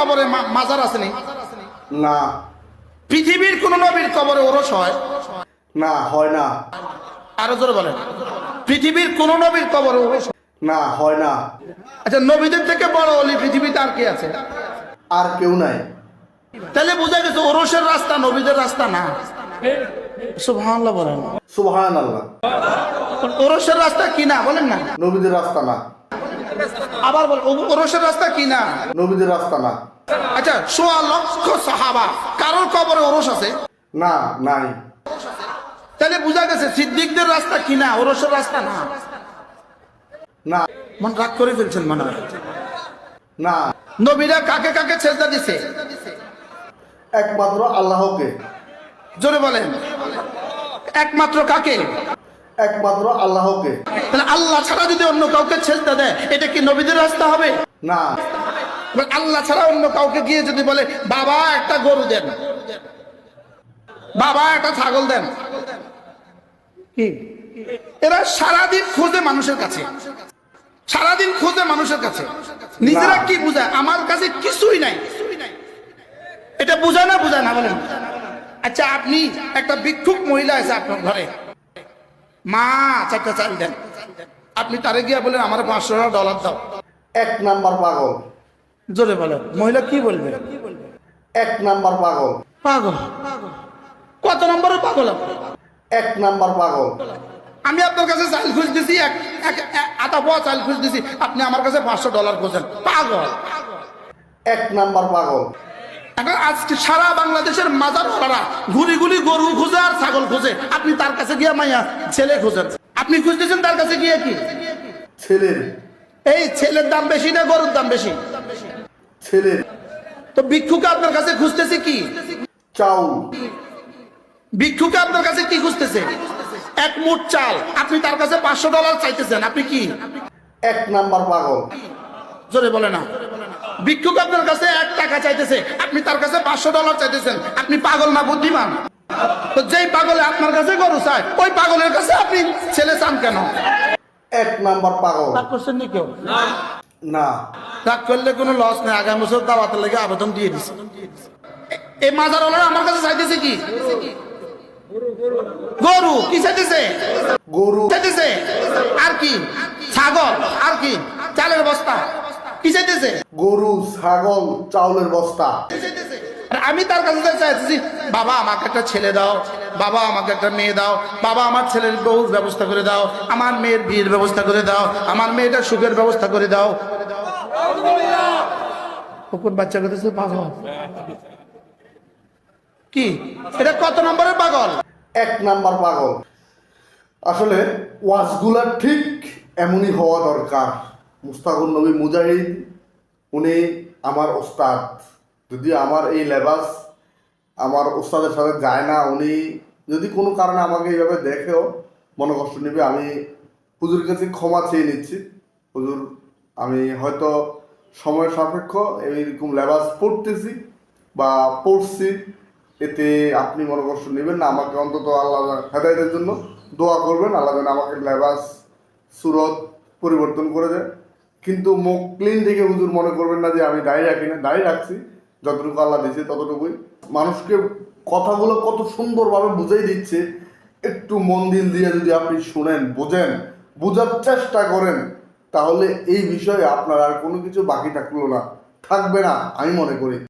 কবরে মাজার আসেনি না? পৃথিবীর কোন নবীর কবরে ওরস হয়? না হয় না। আরও জোরে বলেন। পৃথিবীর কোন নবীর কবরে ওরস না হয় না। আচ্ছা নবীদের থেকে বড় অলি পৃথিবীতে আর কি আছে? আর কেউ নাই। তাহলে বোঝা গেছে ওরসের রাস্তা নবীদের রাস্তা না। সুবহানাল্লাহ বলেন। সুবহান আল্লাহ ওরসের রাস্তা কি না? বলেন না। নবীদের রাস্তা না। আবার বল ওরসের রাস্তা কি না? নবীদের রাস্তা না। আচ্ছা সোয়া লক্ষ সাহাবা কারোর কবরে ওরস আছে? না নাই। তাহলে বোঝা গেছে সিদ্দিকদের রাস্তা কি না ওরসের রাস্তা না? না। মন রাগ করে ফেলছেন মনে হয়। না। নবীরা কাকে কাকে ছেজদা দিছে? একমাত্র আল্লাহকে। জোরে বলেন। একমাত্র কাকে? একমাত্র আল্লাহকে। তাহলে আল্লাহ ছাড়া যদি অন্য কাউকে ছেজদা দেয় এটা কি নবীদের রাস্তা হবে? না। আল্লাহ ছাড়া অন্য কাউকে গিয়ে যদি বলে বাবা একটা গরু দেন। বাবা একটা ছাগল দেন। কি? এরা সারাদিন খোঁজে মানুষের কাছে। সারাদিন খোঁজে মানুষের কাছে। নিজেরা। কি বুঝায়? আমার কাছে কিছুই নাই। এটা বুঝায় না বুঝায় না বলেন? আচ্ছা আপনি একটা ভিক্ষুক মহিলা আছে আপনার ঘরে। মা চারটা চাল দেন। আপনি তারে গিয়া বলেন আমার পাঁচশো ডলার দাও। এক নাম্বার পাগল। জোরে বলেন মহিলা কি বলবে? এক নাম্বার পাগল। পাগল। কত নম্বরের পাগল এক নাম্বার পাগল। আমি আপনার কাছে চাল খুঁজতেছি এক আধা পোয়া চাল খুঁজতেছি আপনি আমার কাছে পাঁচশো ডলার খুঁজেন। পাগল। এক নাম্বার পাগল। এখন আজকে সারা বাংলাদেশের ঘুরি গরু খুঁজে আর ছাগল খুঁজে। আপনি তার কাছে গিয়ে মাইয়া ছেলে খুঁজেন। আপনি খুঁজতেছেন তার কাছে গিয়ে কি? ছেলের। এই ছেলের দাম বেশি না গরুর দাম বেশি? ছেলের। তো ভিক্ষুকে আপনার কাছে খুঁজতেছে কি? চাউল। ভিক্ষুকে আপনার কাছে কি খুঁজতেছে? এক মুঠ চাল। আপনি তার কাছে পাঁচশো ডলার চাইতেছেন। আপনি কি? এক নাম্বার পাগল। জোরে বলে না। ভিক্ষুক আপনার কাছে এক টাকা চাইতেছে আপনি তার কাছে পাঁচশো ডলার চাইতেছেন আপনি পাগল না বুদ্ধিমান? তো যেই পাগলে আপনার কাছে গরু চায় ওই পাগলের কাছে আপনি ছেলে চান কেন? এক নাম্বার পাগল। রাগ করছেন নি কেউ? না। রাগ করলে কোনো লস নেই আগামী বছর দাওয়াতের লেগে আবেদন দিয়ে দিছে। এই মাজার আমার কাছে চাইতেছে কি? গরু কি চাইতেছে? গরু। চাইতেছে। আর কি? ছাগল আর কি? চালের বস্তা। কি চাইতেছে? গরু ছাগল চাউলের বস্তা। আমি তার কাছে যা চাইতেছি বাবা আমাকে একটা ছেলে দাও। বাবা আমাকে একটা মেয়ে দাও। বাবা আমার ছেলের বউর ব্যবস্থা করে দাও। আমার মেয়ের বিয়ের ব্যবস্থা করে দাও। আমার মেয়েটার সুখের ব্যবস্থা করে দাও। কুকুর বাচ্চা করতেছে পাগল। কি? এটা কত নম্বরের পাগল? এক নাম্বার পাগল। আসলে ওয়াজগুলা ঠিক এমনই হওয়া দরকার। মুস্তাকুর নবী মুজাহিদ, উনি আমার ওস্তাদ। যদি আমার এই লেবাস আমার ওস্তাদের সাথে যায় না, উনি যদি কোনো কারণে আমাকে এইভাবে দেখেও মনে কষ্ট নেবে, আমি হুজুর কাছে ক্ষমা চেয়ে নিচ্ছি। হুজুর, আমি হয়তো সময় সাপেক্ষ এইরকম লেবাস পড়তেছি বা পড়ছি এতে আপনি মনে কষ্ট নেবেন না। আমাকে অন্তত আল্লাহ হেদায়তের জন্য দোয়া করবেন, আল্লাহ আমাকে লেবাস সুরত পরিবর্তন করে দেয় কিন্তু মুখ ক্লিন থেকে হুজুর মনে করবেন না যে আমি দাঁড়িয়ে রাখি না দাঁড়িয়ে রাখছি। যতটুকু আল্লাহ দিয়েছে ততটুকুই। মানুষকে কথাগুলো কত সুন্দরভাবে বুঝাই দিচ্ছে। একটু মন দিল দিয়ে যদি আপনি শুনেন, বোঝেন, বোঝার চেষ্টা করেন, তাহলে এই বিষয়ে আপনার আর কোনো কিছু বাকি থাকল না। থাকবে না, আমি মনে করি।